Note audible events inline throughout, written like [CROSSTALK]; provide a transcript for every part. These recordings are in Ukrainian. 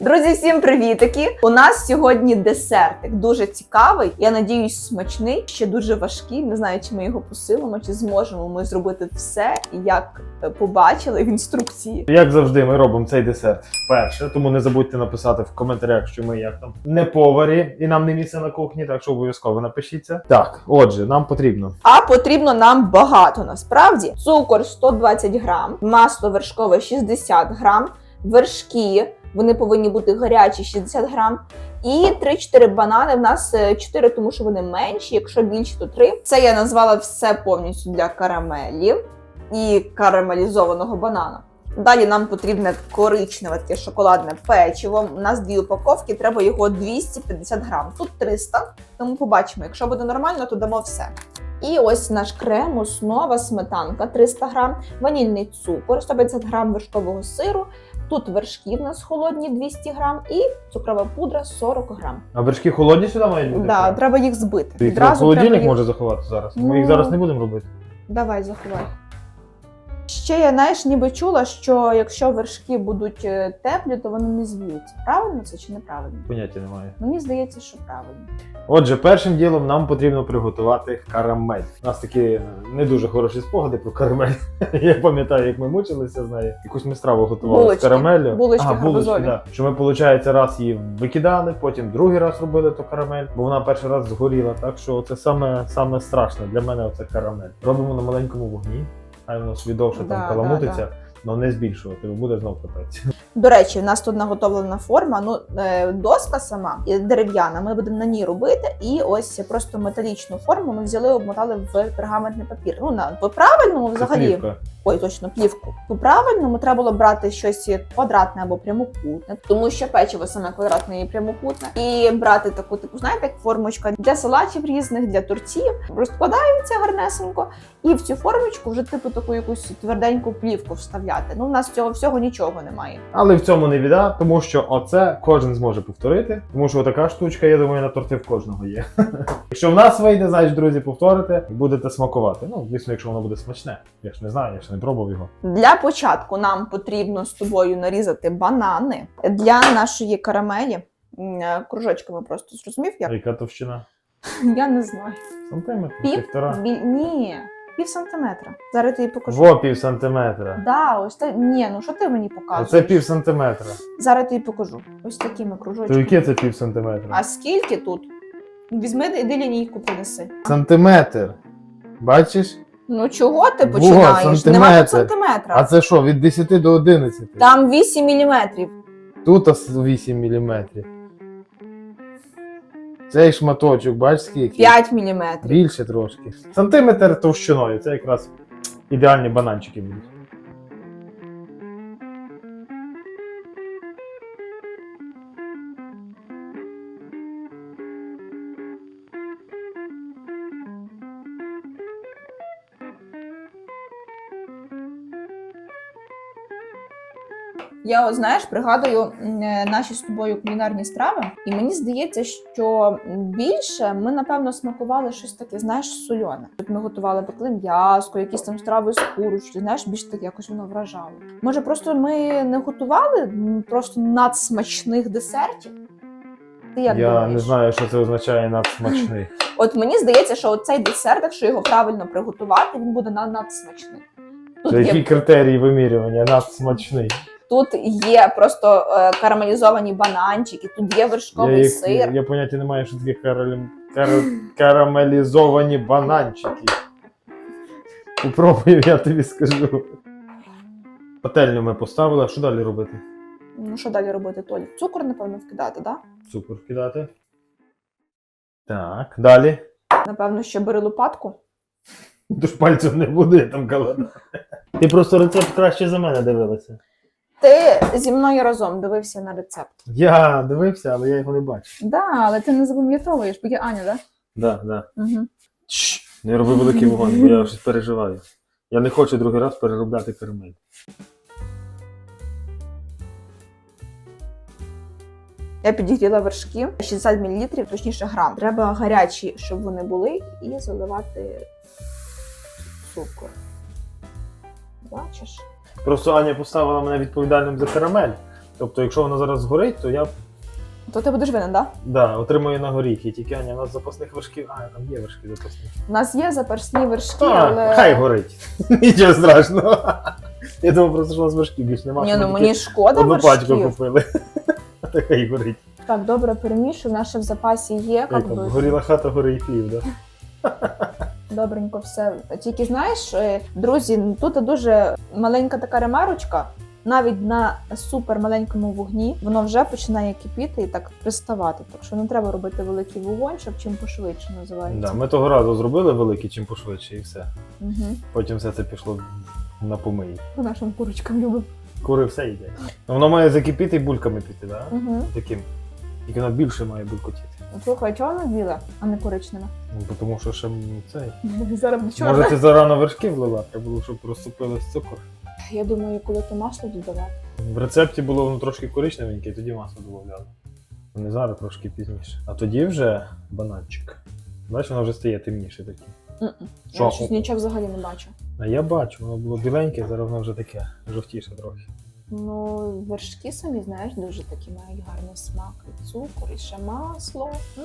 Друзі, всім привітики! У нас сьогодні десертик дуже цікавий. Я надіюсь, смачний, ще дуже важкий. Не знаю, чи ми його посилимо, чи зможемо ми зробити все, як е, побачили в інструкції. Як завжди, ми робимо цей десерт вперше, тому не забудьте написати в коментарях, що ми як там не поварі і нам не місце на кухні, так що обов'язково напишіться. Так, отже, нам потрібно А потрібно нам багато насправді. Цукор 120 грам, масло вершкове 60 грам, вершки. Вони повинні бути гарячі 60 грам. І 3-4 банани. В нас 4, тому що вони менші. Якщо більші, то 3. Це я назвала все повністю для карамелі і карамелізованого банана. Далі нам потрібне коричневе таке шоколадне печиво. У нас дві упаковки, треба його 250 грам. Тут 300, тому побачимо. Якщо буде нормально, то дамо все. І ось наш крем, основа, сметанка 300 грам, ванільний цукор, 150 грам вершкового сиру. Тут вершки в нас холодні 200 грам і цукрова пудра 40 грам. а вершки холодні сюди мають бути? Да, треба їх збити. Їх в холодильник їх... може заховати зараз. Ми їх Ну. зараз не будемо робити. Давай, заховай. Ще я, знаєш, ніби чула, що якщо вершки будуть е, теплі, то вони не звіються. Правильно це чи неправильно? Поняття немає. Мені здається, що правильно. Отже, першим ділом нам потрібно приготувати карамель. У нас такі е, не дуже хороші спогади про карамель. [LAUGHS] Я пам'ятаю, як ми мучилися з нею. Якусь ми страву готували Булочки. з карамеллю. Булочки а, булочки, да. Що ми, виходить, раз її викидали, потім другий раз робили ту карамель, бо вона перший раз згоріла. Так що це саме, саме страшне для мене оце карамель. Робимо на маленькому вогні, хай воно собі Да, там да, каламутиться, але не збільшувати, бо буде знов капець. До речі, в нас тут наготовлена форма. Ну, е, доска сама дерев'яна. Ми будемо на ній робити. І ось просто металічну форму ми взяли, обмотали в пергаментний папір. Ну на по правильному взагалі. плівка. Ой, точно, плівку. По правильному треба було брати щось квадратне або прямокутне, тому що печиво саме квадратне і прямокутне. І брати таку, типу, знаєте, як формочка для салатів різних, для тортів. Розкладається гарнесенько, і в цю формочку вже типу таку якусь тверденьку плівку вставляти. Ну, у нас цього всього нічого немає. Але в цьому не біда, тому що оце кожен зможе повторити. Тому що така штучка, я думаю, на торти в кожного є. [LAUGHS] Якщо в нас вийде, значить, друзі, повторите будете смакувати. Ну, звісно, якщо воно буде смачне. Я ж не знаю, я ще не пробував його. Для початку нам потрібно з тобою нарізати банани для нашої карамелі. Е, Кружочками просто зрозумів, як Яка товщина? [LAUGHS] я не знаю. Сантиметр, Пів? півтора. Бі... Ні, пів сантиметра. Зараз тобі покажу. Во пів сантиметра. Да, ось та... Ні, ну що ти мені показуєш? Оце пів сантиметра. Зараз я тобі покажу. Ось такими То кружочками. яке це пів сантиметра? А скільки тут? Візьми, іди лінійку принеси. Сантиметр. Бачиш? Ну чого ти починаєш? Нема сантиметр. тут сантиметра. А це що, від 10 до 11? Там 8 міліметрів. Тут ось 8 міліметрів. Цей шматочок, бачиш скільки? 5 міліметрів. Більше трошки. Сантиметр товщиною. Це якраз ідеальні бананчики будуть. Я от, знаєш, пригадую е, наші з тобою кулінарні страви, і мені здається, що більше ми напевно смакували щось таке, знаєш, сольоне. От ми готували пекли м'яско, якісь там страви з курочки, знаєш, більш так якось воно вражало. Може, просто ми не готували просто надсмачних десертів? Ти як Я думаєш? не знаю, що це означає надсмачний. [LAUGHS] От мені здається, що цей десерт, якщо його правильно приготувати, він буде на- надсмачний. Тут Це є які критерії вимірювання надсмачний. Тут є просто е, карамелізовані бананчики, тут є Я, вершковий їх, сир. я поняття не маю, що таке караль- кар- карамелізовані бананчики. Попробую, я тобі скажу. Пательню ми поставили, а що далі робити? Ну що далі робити, Толі? Цукор, напевно, вкидати, да? Цукор вкидати. Так, далі. Напевно, ще бери лопатку. Тож пальцем не буде я там голода. Ти просто рецепт краще за мене дивилася. Ти зі мною разом дивився на рецепт. Я дивився, але я його не бачу. Да, але ти не запам'ятовуєш, бо я Аня, да? Да, да. Угу. Чш, не роби великий вогонь, бо я щось переживаю. Я не хочу другий раз переробляти карамель. Я підігріла вершки 60 мл, точніше грам. Треба гарячі, щоб вони були, і заливати цукор. Бачиш? Просто Аня поставила мене відповідальним за карамель. Тобто, якщо воно зараз згорить, то я То ти будеш винен, так? Да? да, отримую на горіхи. Тільки Аня, у нас запасних вершків. А, там є вершки запасні. У нас є запасні вершки, але. Хай горить. [LAUGHS] Нічого страшного. Я думав просто, що у нас вершків більше немає. Ні, ну мені шкода одну пачку вершків. купили. [LAUGHS] Та хай горить. Так, добре перемішую, наше в запасі є, Як як там, би. горіла хата, гори і хліб, да? Добренько все. Тільки знаєш, е, друзі, тут дуже маленька така ремарочка. Навіть на супер маленькому вогні воно вже починає кипіти і так приставати. Так що не треба робити великий вогонь, щоб чим пошвидше називається. Да, ми того разу зробили великий, чим пошвидше, і все. Угу. Потім все це пішло на помиї. По нашим курочкам любимо. Кури все. Ну, Воно має закипіти і бульками піти, да? Угу. Таким. Тільки воно більше має булькотіти. Слухай, чого воно біле, а не коричневе? Ну, бо тому що ще цей. [LAUGHS] Зараз? Може, ти зарано вершки влила, треба було, щоб розсупилось цукор. Я думаю, коли то масло додавати. В рецепті було воно трошки коричневеньке, і тоді масло додавали. Не зараз трошки пізніше. А тоді вже бананчик. Бачиш, воно вже стає темніше таке. Я щось нічого взагалі не бачу. А я бачу, воно було біленьке, зараз воно вже таке жовтіше трохи. Ну, вершки самі, знаєш, дуже такі мають гарний смак. І цукор, і ще масло. М.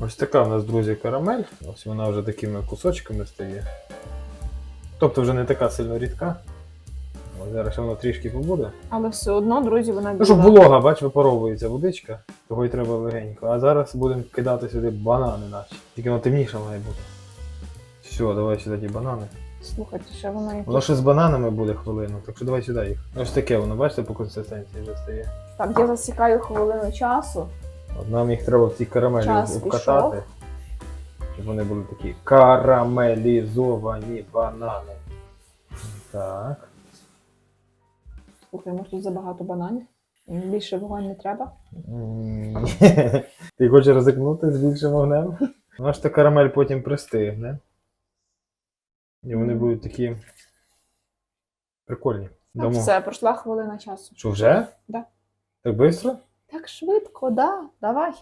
Ось така в нас, друзі, карамель. Ось вона вже такими кусочками стає. Тобто вже не така сильно рідка. Ось зараз ще воно трішки побуде. Але все одно, друзі, вона Ну, щоб волога, бач, випаровується водичка, того й треба легенько. А зараз будемо кидати сюди банани наче. Тільки воно темніше має бути. Все, давай сюди ті банани. Слухайте, ще вона якась. Воно ще з бананами буде хвилину, так що давай сюди їх. Ось таке воно, бачите, по консистенції вже стає. Так, я засікаю хвилину часу. От нам їх треба в цій карамелі Час обкатати. Щоб вони були такі карамелізовані банани. Так. Слухай, може тут забагато бананів. Більше вогонь не треба. М, [LAUGHS] Ти хочеш ризикнути з більшим вогнем? Ну аж та карамель потім пристигне. І вони Мгм. будуть такі прикольні. Так, Дамо. все, пройшла хвилина часу. Що вже? Да. Так швидко? Так швидко, да, давай.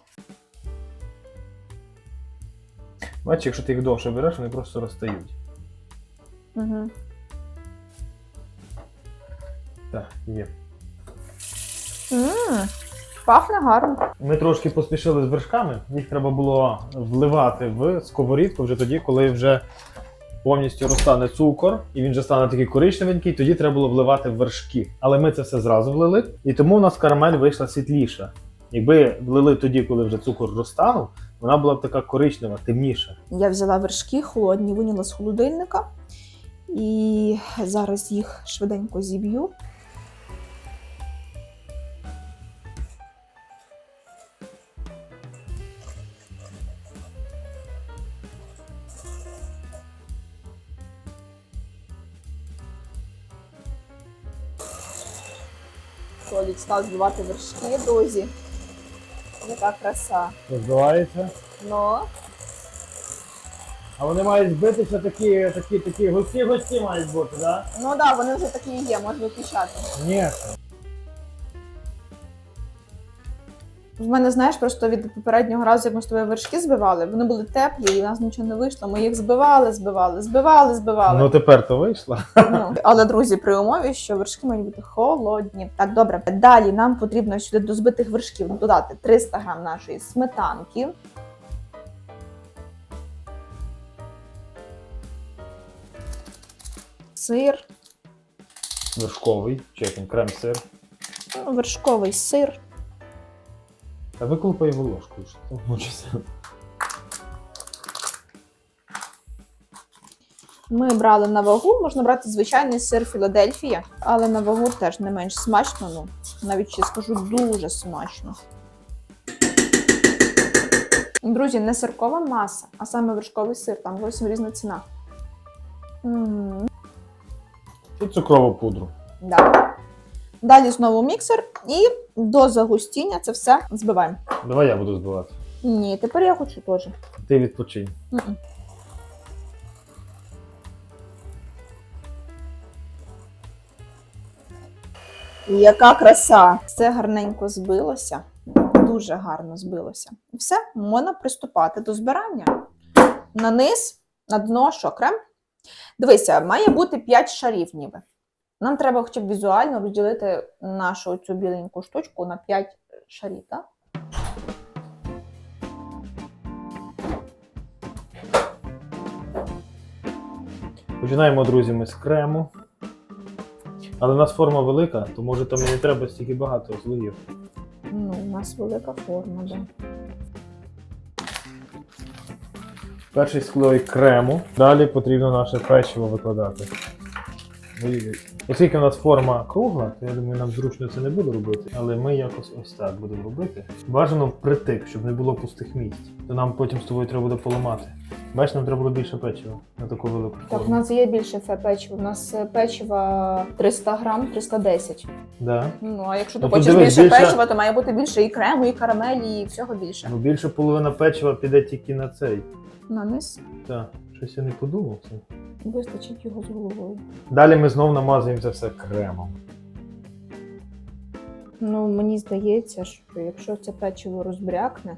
Бачиш, якщо ти їх довше береш, вони просто розстають. Угу. Так, є. м Пахне гарно. Ми трошки поспішили з вершками. Їх треба було вливати в сковорідку вже тоді, коли вже повністю розтане цукор, і він вже стане такий коричневенький, тоді треба було вливати вершки. Але ми це все зразу влили, і тому у нас карамель вийшла світліша. Якби влили тоді, коли вже цукор розтанув, вона була б така коричнева, темніша. Я взяла вершки холодні, виняла з холодильника. І зараз їх швиденько зіб'ю. Став збивати вершки, друзі. Яка краса. Розбивається. Ну, А вони мають збитися такі, такі, такі густі густі мають бути, так? ну так, да, вони вже такі і є, можна виключати. Ні. В мене, знаєш, просто від попереднього разу, як ми з тобою вершки збивали, вони були теплі, і в нас нічого не вийшло. Ми їх збивали, збивали, збивали, збивали. Ну тепер то вийшло. Ну, але, друзі, при умові, що вершки мають бути холодні. Так, добре. Далі нам потрібно сюди до збитих вершків додати 300 грам нашої сметанки. Сир, Вершковий, чи крем-сир. ну, вершковий сир. Та виклупай його ложкою, що там мучиться. Ми брали на вагу, можна брати звичайний сир Філадельфія, але на вагу теж не менш смачно, ну навіть ще скажу дуже смачно. Друзі, не сиркова маса, а саме вершковий сир, там зовсім різна ціна. І цукрову пудру. да. Далі знову міксер і до загустіння це все збиваємо. Давай я буду збивати. Ні, тепер я хочу теж. Ти відпочинь. М -м. Яка краса! Все гарненько збилося, дуже гарно збилося. І все, можна приступати до збирання. На низ, на дно що крем. Дивися, має бути 5 шарів, ніби. Нам треба хоча б візуально розділити нашу цю біленьку штучку на 5 шарів, так? Починаємо, друзі, ми з крему. Але у нас форма велика, то може там і не треба стільки багато слоїв. Ну, у нас велика форма, да. Перший слой крему. Далі потрібно наше печиво викладати. Ой-ой. Оскільки у нас форма кругла, то я думаю, нам зручно це не буде робити, але ми якось ось так будемо робити. Бажано впритик, щоб не було пустих місць. То нам потім з тобою треба буде поламати. Бачиш, нам треба було більше печива на таку велику Так, у нас є більше печива. У нас е, печива 300 грам, 310. Да. Ну, а якщо ти Ну, хочеш дивись, більше, більше- печива, то має бути більше і крему, і карамелі, і всього більше. Ну більше половина печива піде тільки на цей. На низ Так, щось я не подумав. Це. вистачить його з головою. Далі ми знов намазуємо це все кремом. Ну, мені здається, що якщо це печиво розбрякне,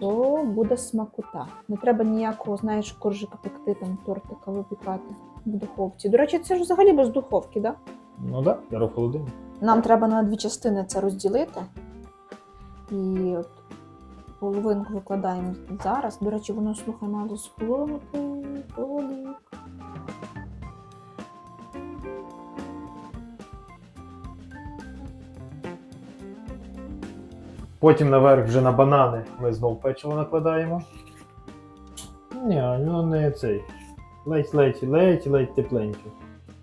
то буде смакота. Не треба ніякого, знаєш, коржика пекти, там тортика випікати в духовці. До речі, це ж взагалі без духовки, так? Да? Ну так, да, я в холодильник. Нам треба на дві частини це розділити. І от половинку викладаємо зараз. До речі, воно слухай мало схолонути. Толік. Потім наверх вже на банани ми знов печиво накладаємо. Ні, ну не цей. Ледь, ледь, ледь, ледь тепленьке.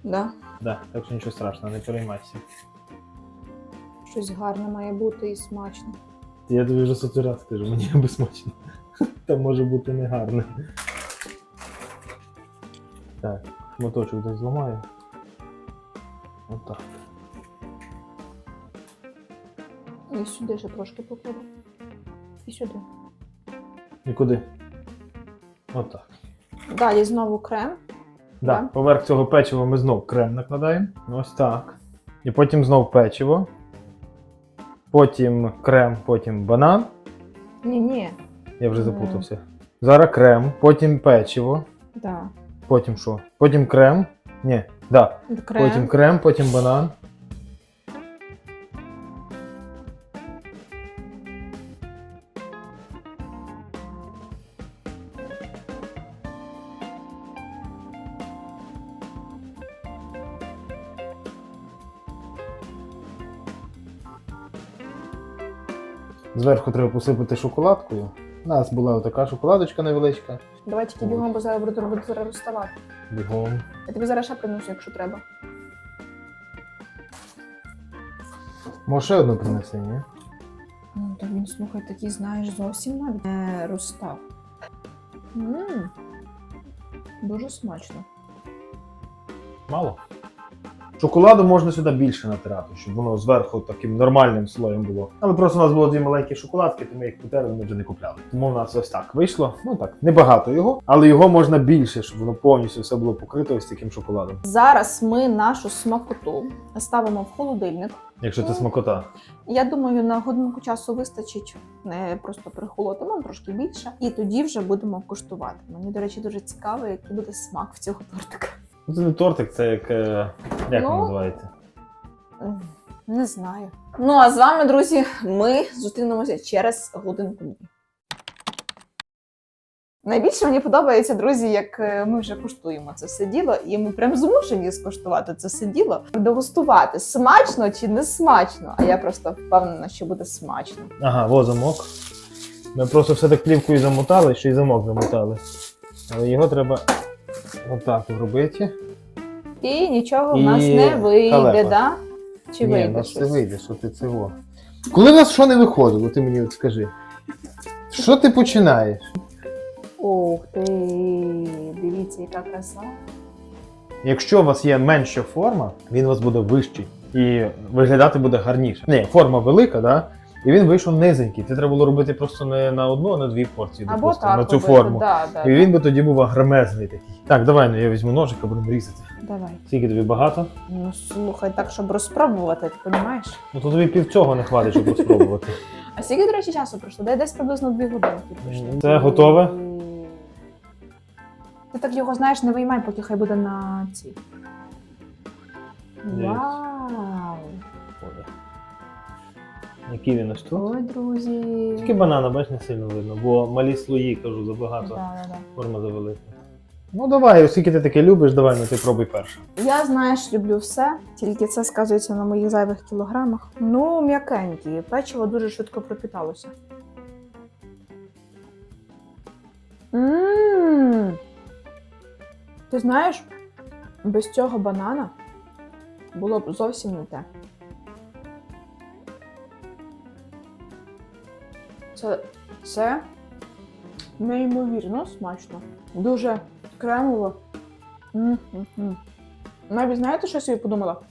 Да? Да, так що нічого страшного, не переймайся. Щось гарне має бути і смачне. Я тобі вже сотий раз кажу, мені [LAUGHS] аби смачно. Там може бути негарне. Так, моточок десь зламаю. Отак. І сюди ще трошки покладу. І сюди. І куди? Отак. Далі знову крем. Да, Да. поверх цього печива ми знов крем накладаємо. Ось так. І потім знов печиво. Потім крем, потім банан. Ні-ні. Я вже запутався. Зараз крем, потім печиво, Да. потім що? Потім крем. Ні, да. Крем. Потім крем, потім банан. Зверху треба посипати шоколадкою. У нас була така шоколадочка невеличка. Давай тільки бігом, бо зараз буду робити зараз розставати. Бігом. Я тобі зараз ще принесу, якщо треба. Може ще одну принеси, ні? Ну, то він, слухай, такий, знаєш, зовсім навіть не розстав. Мм. Дуже смачно. Мало. Шоколаду можна сюди більше натирати, щоб воно зверху таким нормальним слоєм було. Але просто у нас було дві маленькі шоколадки, то ми їх потерли, ми вже не купляли. Тому в нас ось так вийшло. Ну так, небагато його, але його можна більше, щоб воно повністю все було покрито ось таким шоколадом. Зараз ми нашу смакоту ставимо в холодильник. Якщо це смакота. Я думаю, на годинку часу вистачить не просто прихолотимо трошки більше, і тоді вже будемо куштувати. Мені, до речі, дуже цікаво, який буде смак в цього тортика. Ну це не тортик, це як. е, Як Ну. називається? Не знаю. Ну а з вами, друзі, ми зустрінемося через годинку. Найбільше мені подобається, друзі, як е, ми вже куштуємо це все діло, і ми прям змушені скуштувати це все діло, дегустувати, смачно чи не смачно. А я просто впевнена, що буде смачно. Ага, во замок. Ми просто все так плівкою замотали, ще й замок замотали. Але його треба отак робити. І нічого в І нас не вийде, халепа. да? Чи Ні, вийде у нас щось? це вийде, що ти цього. Коли у нас що не виходило, ти мені от скажи. Що ти починаєш? Ух ти, дивіться, яка краса. Якщо у вас є менша форма, він у вас буде вищий і виглядати буде гарніше. Ні, форма велика, да? І він вийшов низенький. Ти треба було робити просто не на одну, а на дві порції, Або допустимо, так на цю робити, форму. Да, да, І він би тоді був агромезний такий. Так, давай, ну я візьму ножика, будемо різати. Давай. Скільки тобі багато? Ну слухай, так, щоб розпробувати, ти розумієш? Ну то тобі пів цього не хватить, щоб спробувати. [LAUGHS] А скільки, до речі, часу пройшло? Дай десь приблизно дві годинки пройшло. Це готове? Ти так його знаєш, не виймай, поки хай буде на цій. Вау! Який він ось тут? Ой, друзі. Тільки банана, бач, не сильно видно, бо малі слої, кажу, забагато. Да, да, да. Форма завелика. Ну давай, оскільки ти таке любиш, давай, ну ти пробуй перше. Я, знаєш, люблю все, тільки це сказується на моїх зайвих кілограмах. Ну, м'якенькі, печиво дуже швидко пропіталося. Мм. Ти знаєш, без цього банана було б зовсім не те. Це, це неймовірно смачно. Дуже кремово. М-м-м. Навіть знаєте, що я собі подумала?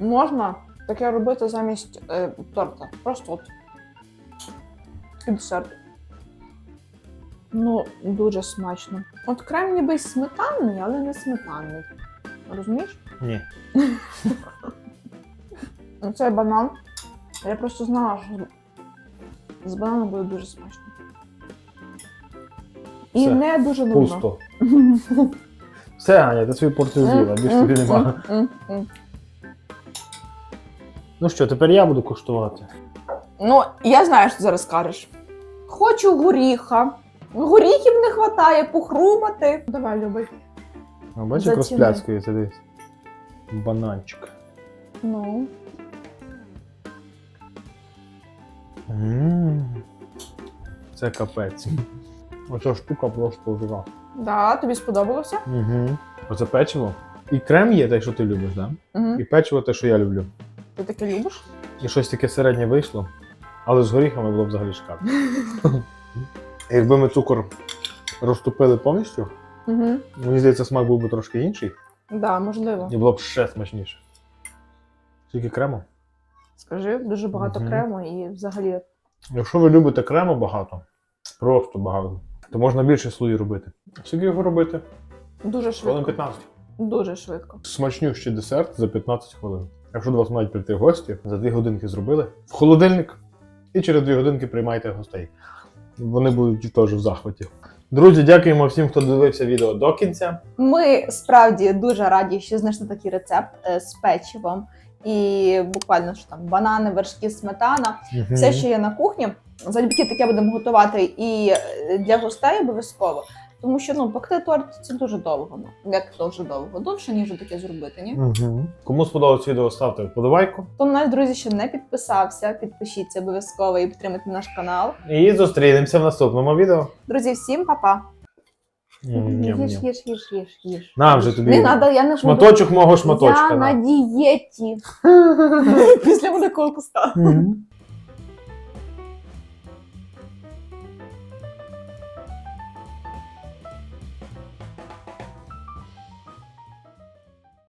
Можна таке робити замість е, торта. Просто от. І десерт. Ну, дуже смачно. От крем ніби й сметанний, але не сметанний. Розумієш? Ні. [LAUGHS] Оцей банан. Я просто знала, що з бананом буде дуже смачно. І Все. не дуже нудно. Пусто. [LAUGHS] Все, Аня, ти свою порцію з'їла, більше тобі нема. М. Ну що, тепер я буду куштувати. Ну, я знаю, що ти зараз скажеш. Хочу горіха. Горіхів не вистачає, похрумати. Давай, любий. А бачиш, як Заціни. розпляцькується десь. Бананчик. Ну. Це капець. Оця штука просто жива. Да, тобі сподобалося? Угу. Оце печиво. І крем є те, що ти любиш, да? Угу. І печиво те, що я люблю. Ти таке любиш? І щось таке середнє вийшло, але з горіхами було б взагалі шикарно. [LAUGHS] Якби ми цукор розтопили повністю, Угу. мені здається, смак був би трошки інший, Да, можливо. і було б ще смачніше. Тільки крему. Скажи, дуже багато Мгм. крему і взагалі. Якщо ви любите крему багато, просто багато, то можна більше слої робити. Скільки його робити? Дуже Хвилин швидко. 15. Дуже швидко. Смачнющий десерт за 15 хвилин. Якщо до вас мають прийти гості, за 2 годинки зробили в холодильник і через 2 годинки приймайте гостей. Вони будуть теж в захваті. Друзі, дякуємо всім, хто дивився відео до кінця. Ми справді дуже раді, що знайшли такий рецепт е, з печивом. І буквально що там банани, вершки, сметана. все, що є на кухні. Залюбки таке будемо готувати і е, для гостей обов'язково. Тому що ну пекти торт це дуже довго. Ну як дуже довго, довше ніж таке зробити. Ні, Угу. Кому сподобалось відео, ставте вподобайку. хто на нас, друзі, ще не підписався, підпишіться обов'язково і підтримайте наш канал. І зустрінемося в наступному відео. Друзі, всім па-па. Їж, їж, їж, їж, їж. На вже тобі Не надо, я не шматочок мого шматочка. Я на. на дієті. Після великого куста.